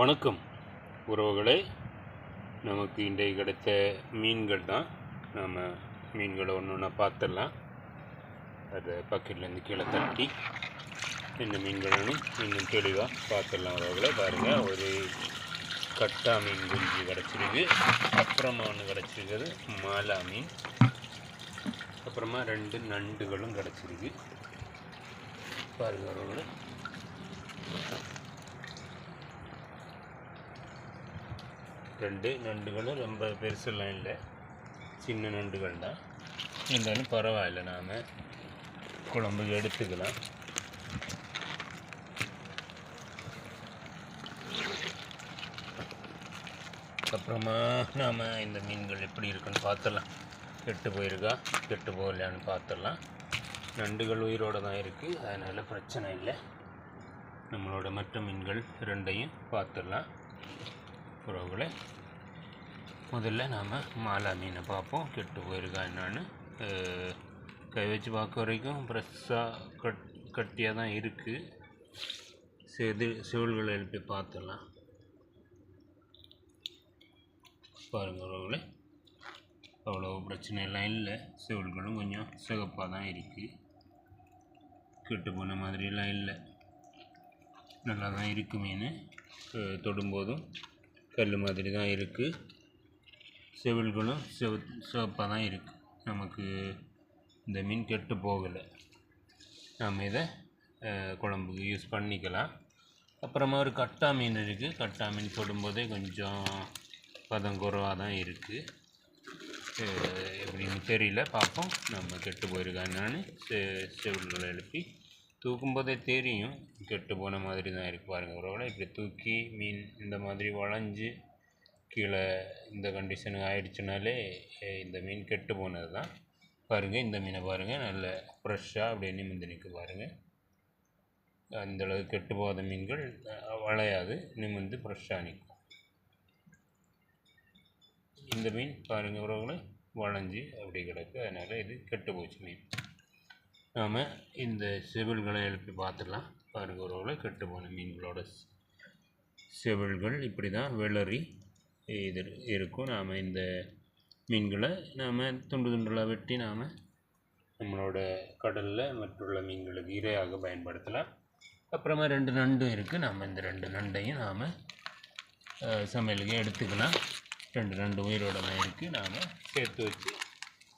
வணக்கம். உறவுகளே நமக்கு இன்றைக்கு கிடைத்த மீன்கள் தான். நாம் மீன்களை ஒன்று ஒன்றா பார்த்துடலாம். அதை பக்கெட்லேருந்து கீழே தட்டி இந்த மீன்களும் இன்னும் தெளிவாக பார்த்துடலாம் உறவுகளை. பாருங்கள் ஒரு கட்டா மீன் குஞ்சு கிடச்சிருக்கு. அப்புறமா ஒன்று கிடச்சிருக்குது மாலா மீன். அப்புறமா ரெண்டு நண்டுகளும் கிடச்சிருக்கு. பாருங்கள் உறவுகளை. ரெண்டு நண்டுகளும் ரொம்ப பெருசெல்லாம் இல்லை சின்ன நண்டுகள் தான் இருந்தாலும் பரவாயில்ல நாம் குழம்பு எடுத்துக்கலாம் அப்புறமா நாம் இந்த மீன்கள் எப்படி இருக்குன்னு பார்த்துடலாம் கெட்டு போயிருக்கா கெட்டு போகலையான்னு பார்த்துடலாம் நண்டுகள் உயிரோடு தான் இருக்குது அதனால் பிரச்சனை இல்லை நம்மளோட மற்ற மீன்கள் ரெண்டையும் பார்த்துடலாம் உறவுகளை முதல்ல நாம் மாலா மீனை பார்ப்போம். கெட்டு போயிருக்கா என்னான்னு. கை வச்சு பார்க்க வரைக்கும் ஃப்ரெஷ்ஷாக கட் கட்டியாக தான் இருக்குது செது செவில்களை எழுப்பி பார்த்துடலாம். பாருங்கள் உறவுகளை அவ்வளோ பிரச்சனையெல்லாம் இல்லை. செவில்களும் கொஞ்சம் சிகப்பாக தான் இருக்குது கெட்டு போன மாதிரியெல்லாம் இல்லை. நல்லா தான் இருக்கு மீன் தொடும்போதும் கல் மாதிரி தான் இருக்குது செவில்களும் செவ சிவப்பாக தான் இருக்குது நமக்கு இந்த மீன் கெட்டு போகலை. நாம் இதை குழம்புக்கு யூஸ் பண்ணிக்கலாம். அப்புறமா ஒரு கட்டா மீன் இருக்குது கட்டா மீன் தொடும்போதே கொஞ்சம் பதம் குறைவாக தான் இருக்குது எப்படின்னு தெரியல. பார்ப்போம். நம்ம கெட்டு போயிருக்கா செ செவில்களை எழுப்பி தூக்கும்போதே தெரியும். கெட்டு போன மாதிரி தான் இருக்குது பாருங்கள் ஒருவேளை இப்படி தூக்கி மீன் இந்த மாதிரி வளைஞ்சு கீழே இந்த கண்டிஷனுக்கு ஆயிடுச்சுனாலே இந்த மீன் கெட்டு போனது தான் பாருங்கள் இந்த மீனை பாருங்கள் நல்ல ஃப்ரெஷ்ஷாக அப்படியே நிமிந்து நிற்க பாருங்கள் அந்த கெட்டு போகாத மீன்கள் வளையாது நிமிந்து ஃப்ரெஷ்ஷாக நிற்கும் இந்த மீன் பாருங்கள் உறவுகளை வளைஞ்சு அப்படி கிடக்கு. அதனால் இது கெட்டு போச்சு மீன். நாம் இந்த செவில்களை எழுப்பி பார்த்துடலாம். பாருங்கள் உறவுகளை கெட்டு போன மீன்களோட செ- செவில்கள் இப்படி தான் வெளறி இது இருக்கும். நாம் இந்த மீன்களை நாம் துண்டு துண்டுலாக வெட்டி நாம் நம்மளோட கடலில் மற்றுள்ள மீன்களுக்கு இரையாக பயன்படுத்தலாம். அப்புறமா ரெண்டு நண்டும் இருக்குது நாம் இந்த ரெண்டு நண்டையும் நாம் சமையலுக்கு எடுத்துக்கலாம். ரெண்டு ரெண்டு உயிரோடமாக இருக்குது நாம் சேர்த்து வச்சு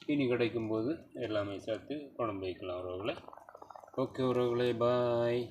இனி கிடைக்கும்போது எல்லாமே சேர்த்து குழம்பு வைக்கலாம் உறவுகளை. ஓகே உறவுகளே பாய்.